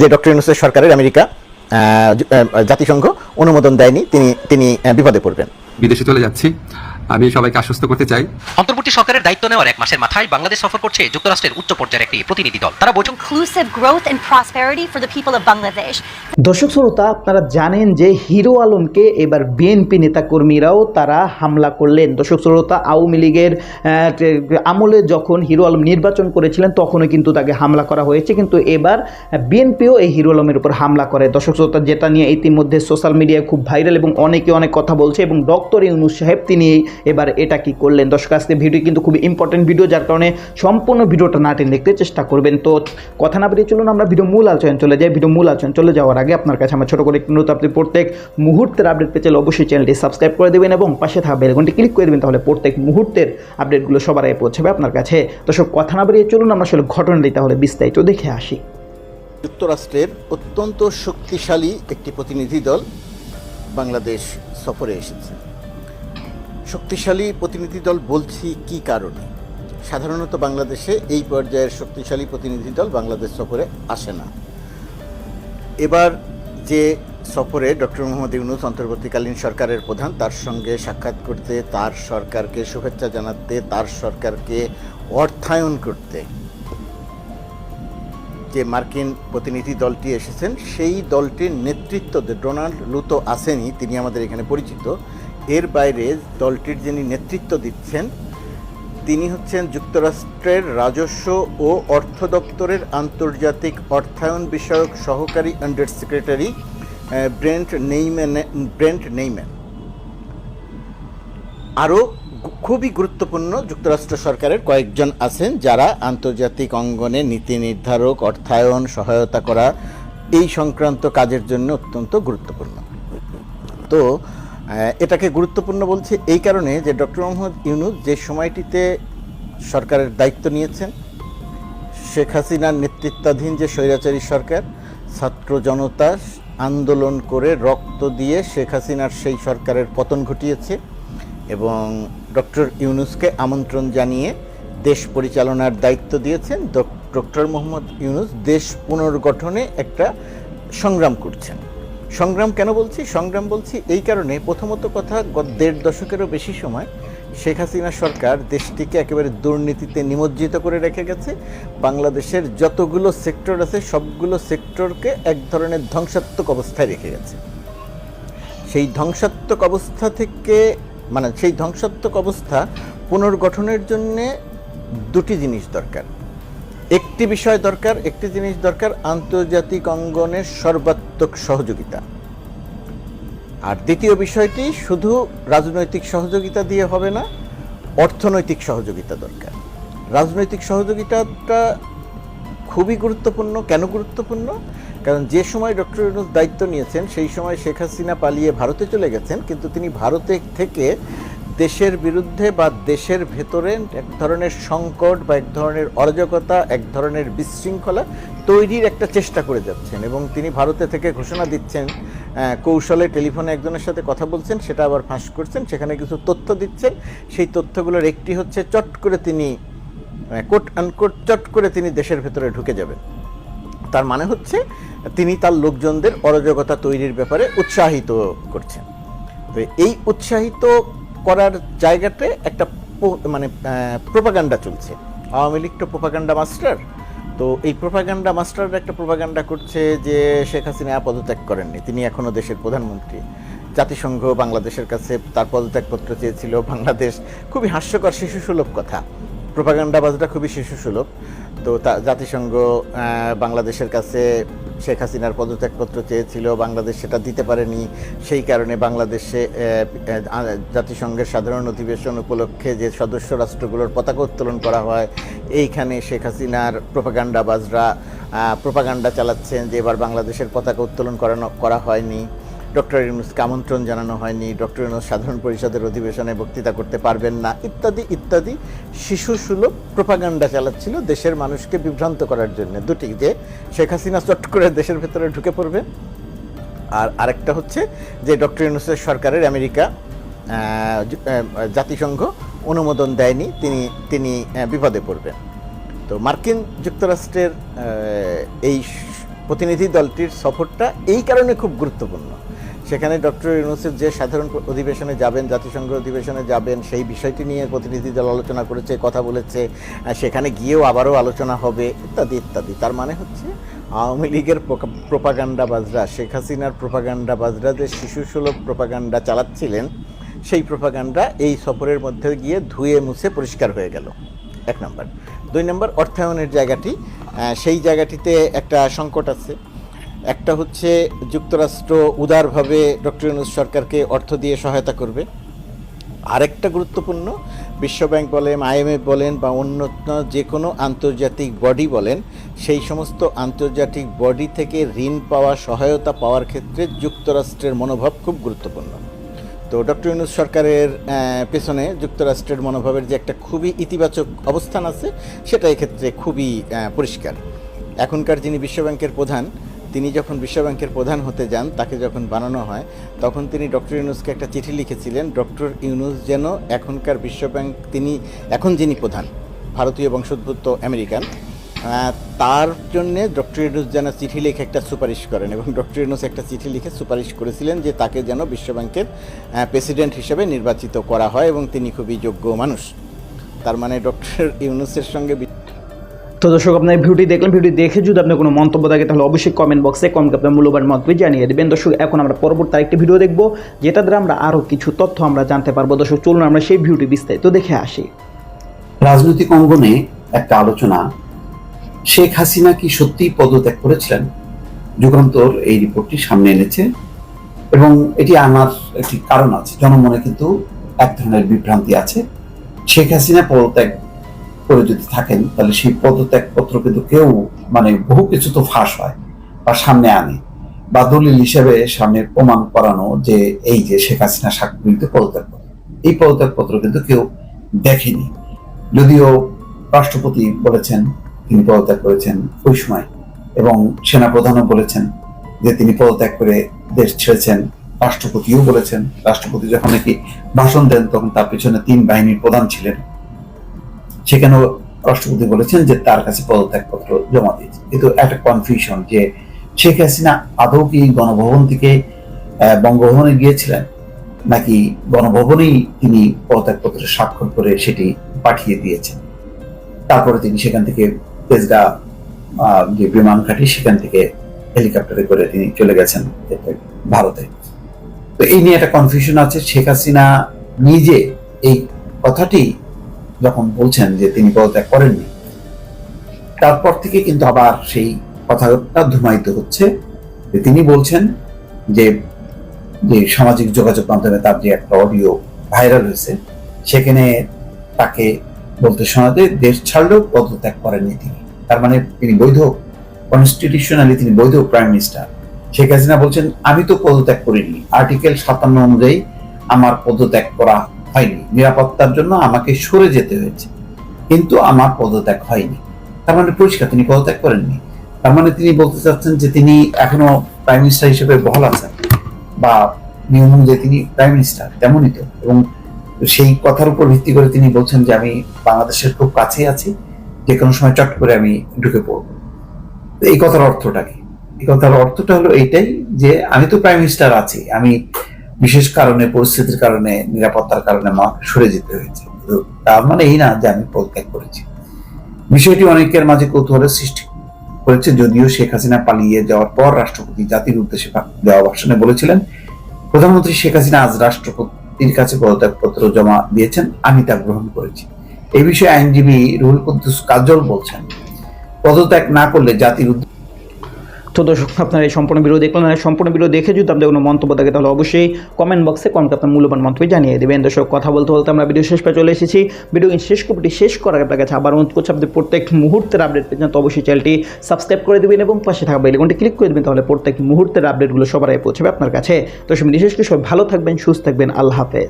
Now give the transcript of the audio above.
যে ডক্টর ইউনুসের সরকারের আমেরিকা জাতিসংঘ অনুমোদন দেয়নি, তিনি তিনি বিপদে পড়বেন। বিদেশে চলে যাচ্ছি। আমি সবাইকে আশ্বস্ত করতে চাই। অন্তর্বর্তী সরকারের দায়িত্ব নেওয়ার এক মাসের মাথায় বাংলাদেশ সফর করছে যুক্তরাষ্ট্রের উচ্চ পর্যায়ের একটি প্রতিনিধি দল। তারা বৈঠক inclusive growth and prosperity for the people of Bangladesh. দর্শক শ্রোতা আপনারা জানেন যে হিরো আলমকে এবার বিএনপি নেতাকর্মীরাও তারা হামলা করলেন। দর্শক শ্রোতা আওয়ামী লীগের আমলে যখন হিরো আলম নির্বাচন করেছিলেন তখনও কিন্তু তাকে হামলা করা হয়েছে। কিন্তু এবার বিএনপিও এই হিরো আলমের উপর হামলা করে। দর্শক শ্রোতা যেটা নিয়ে ইতিমধ্যে সোশ্যাল মিডিয়ায় খুব ভাইরাল এবং অনেকে অনেক কথা বলছে এবং ডক্টর ইউনুস সাহেব তিনি এবার এটা কি করলেন? দর্শক আজকে ভিডিও কিন্তু খুবই ইম্পর্টেন্ট ভিডিও যার কারণে সম্পূর্ণ ভিডিওটা না দেখতে চেষ্টা করবেন। তো কথা না বেরিয়ে চলুন, আমরা ভিডিও মূল আলোচনা চলে যাই। ভিডিও মূল আলোচনা চলে যাওয়ার আগে আপনার কাছে আমার ছোটো করে একটু অনুরোধ, আপনি প্রত্যেক মুহূর্তের আপডেট পেতে চাইলে অবশ্যই চ্যানেলটি সাবস্ক্রাইব করে দেবেন এবং পাশে থাকা বেলঘন্টি ক্লিক করে দেবেন, তাহলে প্রত্যেক মুহূর্তের আপডেটগুলো সবার আগে পৌঁছাবে আপনার কাছে। তো সব কথা না বেরিয়ে চলুন, আমরা আসলে ঘটনাটি তাহলে বিস্তারিত দেখে আসি। যুক্তরাষ্ট্রের অত্যন্ত শক্তিশালী একটি প্রতিনিধি দল বাংলাদেশ সফরে এসেছে। শক্তিশালী প্রতিনিধি দল বলছি কি কারণে? সাধারণত বাংলাদেশে এই পর্যায়ের শক্তিশালী প্রতিনিধি দল বাংলাদেশ সফরে আসে না। এবার যে সফরে ডক্টর মোহাম্মদ ইউনুস অন্তর্বর্তীকালীন সরকারের প্রধান, তার সঙ্গে সাক্ষাৎ করতে, তার সরকারকে শুভেচ্ছা জানাতে, তার সরকারকে অর্থায়ন করতে যে মার্কিন প্রতিনিধি দলটি এসেছেন, সেই দলটির নেতৃত্ব ডোনাল্ড লুতো আসেনি তিনি আমাদের এখানে পরিচিত এর বাইরে দলটির যিনি নেতৃত্ব দিচ্ছেন, তিনি হচ্ছেন যুক্তরাষ্ট্রের রাজস্ব ও অর্থ দপ্তরের আন্তর্জাতিক অর্থায়ন বিষয়ক সহকারী under secretary Brent Neiman Brent Neiman. আরও খুবই গুরুত্বপূর্ণ যুক্তরাষ্ট্র সরকারের কয়েকজন আছেন যারা আন্তর্জাতিক অঙ্গনে নীতি নির্ধারক, অর্থায়ন, সহায়তা করা এই সংক্রান্ত কাজের জন্য অত্যন্ত গুরুত্বপূর্ণ। তো এটাকে গুরুত্বপূর্ণ বলছি এই কারণে যে ডক্টর মোহাম্মদ ইউনুস যে সময়টিতে সরকারের দায়িত্ব নিয়েছেন, শেখ হাসিনার নেতৃত্বাধীন যে স্বৈরাচারী সরকার, ছাত্র জনতা আন্দোলন করে রক্ত দিয়ে শেখ হাসিনার সেই সরকারের পতন ঘটিয়েছে এবং ডক্টর ইউনুসকে আমন্ত্রণ জানিয়ে দেশ পরিচালনার দায়িত্ব দিয়েছেন। ডক্টর মোহাম্মদ ইউনুস দেশ পুনর্গঠনে একটা সংগ্রাম করছেন। সংগ্রাম কেন বলছি? সংগ্রাম বলছি এই কারণে প্রথমত কথা, গত দেড় দশকেরও বেশি সময় শেখ হাসিনা সরকার দেশটিকে একেবারে দুর্নীতিতে নিমজ্জিত করে রেখে গেছে। বাংলাদেশের যতগুলো সেক্টর আছে, সবগুলো সেক্টরকে এক ধরনের ধ্বংসাত্মক অবস্থায় রেখে গেছে। সেই ধ্বংসাত্মক অবস্থা থেকে মানে সেই ধ্বংসাত্মক অবস্থা পুনর্গঠনের জন্যে দুটি জিনিস দরকার। একটি বিষয় দরকার, একটি জিনিস দরকার, আন্তর্জাতিক অঙ্গনের সর্বাত্মক সহযোগিতা। আর দ্বিতীয় বিষয়টি, শুধু রাজনৈতিক সহযোগিতা দিয়ে হবে না, অর্থনৈতিক সহযোগিতা দরকার। রাজনৈতিক সহযোগিতাটা খুবই গুরুত্বপূর্ণ। কেন গুরুত্বপূর্ণ? কারণ যে সময় ডক্টর ইউনুস দায়িত্ব নিয়েছেন, সেই সময় শেখ হাসিনা পালিয়ে ভারতে চলে গেছেন, কিন্তু তিনি ভারতে থেকে দেশের বিরুদ্ধে বা দেশের ভেতরে এক ধরনের সংকট বা এক ধরনের অরাজকতা, এক ধরনের বিশৃঙ্খলা তৈরির একটা চেষ্টা করে যাচ্ছেন এবং তিনি ভারতে থেকে ঘোষণা দিচ্ছেন কৌশলে টেলিফোনে একজনের সাথে কথা বলছেন, সেটা আবার ফাঁস করছেন, সেখানে কিছু তথ্য দিচ্ছেন। সেই তথ্যগুলোর একটি হচ্ছে চট করে তিনি কোট আনকোট চট করে তিনি দেশের ভেতরে ঢুকে যাবেন। তার মানে হচ্ছে তিনি তার লোকজনদের অরাজকতা তৈরির ব্যাপারে উৎসাহিত করছেন। তো এই উৎসাহিত করার জায়গাতে একটা মানে প্রোপাগান্ডা চলছে। আওয়ামী লীগ তো প্রোপাগান্ডা মাস্টার তো এই প্রোপাগান্ডা মাস্টার একটা প্রোপাগান্ডা করছে যে শেখ হাসিনা পদত্যাগ করেননি। তিনি এখনও দেশের প্রধানমন্ত্রী। জাতিসংঘ বাংলাদেশের কাছে তার পদত্যাগপত্র চেয়েছিল। বাংলাদেশ খুবই হাস্যকর শিশুসুলভ কথা। প্রোপাগান্ডাবাজটা খুবই শিশুসুলভ। তো তা জাতিসংঘ বাংলাদেশের কাছে শেখ হাসিনার পদত্যাগপত্র চেয়েছিল, বাংলাদেশ সেটা দিতে পারেনি। সেই কারণে বাংলাদেশে জাতিসংঘের সাধারণ অধিবেশন উপলক্ষে যে সদস্য রাষ্ট্রগুলোর পতাকা উত্তোলন করা হয়, এইখানে শেখ হাসিনার প্রোপাগান্ডাবাজরা প্রোপাগান্ডা চালাচ্ছেন যে এবার বাংলাদেশের পতাকা উত্তোলন করানো, করা হয়নি। ডক্টর ইউনুসকে আমন্ত্রণ জানানো হয়নি, ডক্টর ইউনুস সাধারণ পরিষদের অধিবেশনে বক্তৃতা করতে পারবেন না, ইত্যাদি ইত্যাদি। শিশু সুলভ প্রোপাগান্ডা চালাচ্ছিল দেশের মানুষকে বিভ্রান্ত করার জন্য। দুটি, যে শেখ হাসিনা চট করে দেশের ভেতরে ঢুকে পড়বে। আর আরেকটা হচ্ছে যে ডক্টর ইউনুসের সরকারের আমেরিকা জাতিসংঘ অনুমোদন দেয়নি, তিনি তিনি বিপদে পড়বেন। তো মার্কিন যুক্তরাষ্ট্রের এই প্রতিনিধি দলটির সফরটা এই কারণে খুব গুরুত্বপূর্ণ। সেখানে ডক্টর ইউনুসের যে সাধারণ অধিবেশনে যাবেন, জাতিসংঘ অধিবেশনে যাবেন, সেই বিষয়টি নিয়ে প্রতিনিধি দল আলোচনা করেছে, কথা বলেছে সেখানে গিয়েও আবারও আলোচনা হবে, ইত্যাদি ইত্যাদি। তার মানে হচ্ছে আওয়ামী লীগের প্রোপাগান্ডাবাজরা, শেখ হাসিনার প্রোপাগান্ডাবাজরা যে শিশু সুলভ প্রোপাগান্ডা চালাচ্ছিলেন, সেই প্রোপাগান্ডা এই সফরের মধ্যে গিয়ে ধুয়ে মুছে পরিষ্কার হয়ে গেল। এক নম্বর। দুই নম্বর, অর্থায়নের জায়গাটি সেই জায়গাটিতে একটা সংকট আছে। একটা হচ্ছে যুক্তরাষ্ট্র উদারভাবে ডক্টর ইউনুস সরকারকে অর্থ দিয়ে সহায়তা করবে। আরেকটা গুরুত্বপূর্ণ বিশ্বব্যাংক বলেন আইএমএফ বলেন বা অন্য যে কোনো আন্তর্জাতিক বডি বলেন, সেই সমস্ত আন্তর্জাতিক বডি থেকে ঋণ পাওয়া, সহায়তা পাওয়ার ক্ষেত্রে যুক্তরাষ্ট্রের মনোভাব খুব গুরুত্বপূর্ণ। তো ডক্টর ইউনুস সরকারের পেছনে যুক্তরাষ্ট্রের মনোভাবের যে একটা খুবই ইতিবাচক অবস্থান আছে, সেটা এক্ষেত্রে খুবই পরিষ্কার। এখনকার যিনি বিশ্বব্যাংকের প্রধান তিনি যখন বিশ্বব্যাংকের প্রধান হতে যান, তাকে যখন বানানো হয়, তখন তিনি ডক্টর ইউনুসকে একটা চিঠি লিখেছিলেন, ডক্টর ইউনুস যেন এখনকার বিশ্বব্যাংক, তিনি এখন যিনি প্রধান, ভারতীয় বংশোদ্ভূত আমেরিকান তার জন্যে ডক্টর ইউনুস যেন চিঠি লিখে একটা সুপারিশ করেন। এবং ডক্টর ইউনুস একটা চিঠি লিখে সুপারিশ করেছিলেন যে তাকে যেন বিশ্বব্যাংকের প্রেসিডেন্ট হিসেবে নির্বাচিত করা হয় এবং তিনি খুবই যোগ্য মানুষ। তার মানে ডক্টর ইউনুসের সঙ্গে তো দর্শক, আপনার ভিডিওটি দেখলেন ভিডিও দেখে যদি আপনার কোনো মন্তব্য থাকে, তাহলে অবশ্যই কমেন্ট বক্সে কমেন্ট আপনার মূল্যবান মন্তব্য জানিয়ে দেবেন। দর্শক, এখন আমরা পরবর্তী আরেকটি ভিডিও দেখব যেটা দ্বারা আমরা আরও কিছু তথ্য আমরা জানতে পারব। দর্শক, চলুন আমরা সেই ভিডিওটি বিস্তারিত দেখে আসি। রাজনৈতিক অঙ্গনে একটা আলোচনা, শেখ হাসিনা কি সত্যিই পদত্যাগ করেছিলেন? যুগান্তর এই রিপোর্টটি সামনে এনেছে এবং এটি আনার একটি কারণ আছে। জনমনে কিন্তু এক ধরনের বিভ্রান্তি আছে। শেখ হাসিনা পদত্যাগ করে যদি থাকেন, তাহলে সেই পদত্যাগ পত্র কিন্তু কেউ মানে বহু কিছু তো ফাঁস হয় বা সামনে আনে। বা দলিল হিসেবে সামনে প্রমাণ করানো যে এই যে শেখ হাসিনা স্বাক্ষরিত পদত্যাগ পত্র এই পদত্যাগ পত্র কিন্তু কেউ দেখেনি। যদিও রাষ্ট্রপতি বলেছেন, তিনি পদত্যাগ করেছেন ওই সময় এবং সেনাপ্রধানও বলেছেন যে তিনি পদত্যাগ করে দেশ ছেড়েছেন। রাষ্ট্রপতিও বলেছেন, রাষ্ট্রপতি যখন নাকি ভাষণ দেন, তখন তার পিছনে তিন বাহিনীর প্রধান ছিলেন। সেখানেও রাষ্ট্রপতি বলেছেন যে তার কাছে পদত্যাগপত্র জমা দিয়েছে। কিন্তু একটা কনফিউশন যে শেখ হাসিনা আদৌ কি গণভবন থেকে বঙ্গভবনে গিয়েছিলেন? নাকি গণভবনেই তিনি পদত্যাগপত্রে স্বাক্ষর করে সেটি পাঠিয়ে দিয়েছেন? তারপরে তিনি সেখান থেকে তেজগা যে বিমান ঘাটি, সেখান থেকে হেলিকপ্টারে করে তিনি চলে গেছেন ভারতে। তো এই নিয়ে একটা কনফিউশন আছে। শেখ হাসিনা নিজে এই কথাটি যখন বলছেন যে তিনি পদত্যাগ করেননি, তারপর থেকে কিন্তু আবার সেই কথাটা ধুমায়িত হচ্ছে যে তিনি বলছেন যে যে সামাজিক যোগাযোগ মাধ্যমে তার যে একটা অডিও ভাইরাল হয়েছে, সেখানে তাকে বলতে শোনা যায়, দেশ ছাড়লেও পদত্যাগ করেননি তিনি। তার মানে তিনি বৈধ কনস্টিটিউশনালি তিনি বৈধ প্রাইম মিনিস্টার শেখ হাসিনা বলছেন, আমি তো পদত্যাগ করিনি। আর্টিকেল সাতান্ন অনুযায়ী আমার পদত্যাগ করা হয়নি। নিরাপত্তার জন্য আমাকে সরে যেতে হয়েছে। কিন্তু আমার পদত্যাগ হয়নি। তার মানে পরিষ্কার, তিনি পদত্যাগ করেননি। তার মানে তিনি বলতে চাচ্ছেন যে তিনি এখনও প্রাইম মিনিস্টার হিসেবে বহাল আছেন। বা নিয়ম অনুযায়ী তিনি প্রাইম মিনিস্টার, তেমনই তো। এবং সেই কথার উপর ভিত্তি করে তিনি বলছেন যে আমি বাংলাদেশের খুব কাছেই আছি, যে কোনো সময় চট করে আমি ঢুকে পড়ব। এই কথার অর্থটা কি? এই কথার অর্থটা হলো এইটাই যে আমি তো প্রাইম মিনিস্টার আছি। আমি বিশেষ কারণে, পরিস্থিতির কারণে, নিরাপত্তার কারণে আমাকে সরে যেতে হয়েছে। তার মানে এই না যে আমি পদত্যাগ করেছি। বিষয়টি অনেকের মাঝে কৌতূহলের সৃষ্টি করেছে, যদিও শেখ হাসিনা পালিয়ে যাওয়ার পর রাষ্ট্রপতি জাতির উদ্দেশ্যে দেওয়া ভাষণে বলেছিলেন, প্রধানমন্ত্রী শেখ হাসিনা আজ রাষ্ট্রপতির কাছে পদত্যাগপত্র জমা দিয়েছেন, আমি তা গ্রহণ করেছি। এই বিষয়ে আইনজীবী রুহুল কুদ্দুস কাজল বলছেন, পদত্যাগ না করলে জাতির উদ্দেশ্যে তো দর্শক আপনারা এই সম্পূর্ণ ভিডিও দেখলেন। আর সম্পূর্ণ ভিডিও দেখে যদি আপনাদের কোনো মন্তব্য থাকে, তাহলে অবশ্যই কমেন্ট বক্সে কমেন্ট আপনার মূল্যবান মন্তব্য জানিয়ে দেবেন। দর্শক, কথা বলতে বলতে আমরা ভিডিও শেষ পে চলে এসেছি। ভিডিও শেষ কপিটি শেষ করার আপনার কাছে আবার অনুরোধ করছি, আপনাদের প্রত্যেক মুহূর্তের আপডেট পেয়ে যান তো অবশ্যই চ্যানেলটি সাবস্ক্রাইব করে দেবেন এবং পাশে থাকা বেলকনটি ক্লিক করে দেবেন, তাহলে প্রত্যেক মুহূর্তের আপডেটগুলো সবার পৌঁছবে আপনার কাছে। তো বিশেষ করে সবাই ভালো থাকবেন, সুস্থ থাকবেন, আল্লাহ হাফেজ।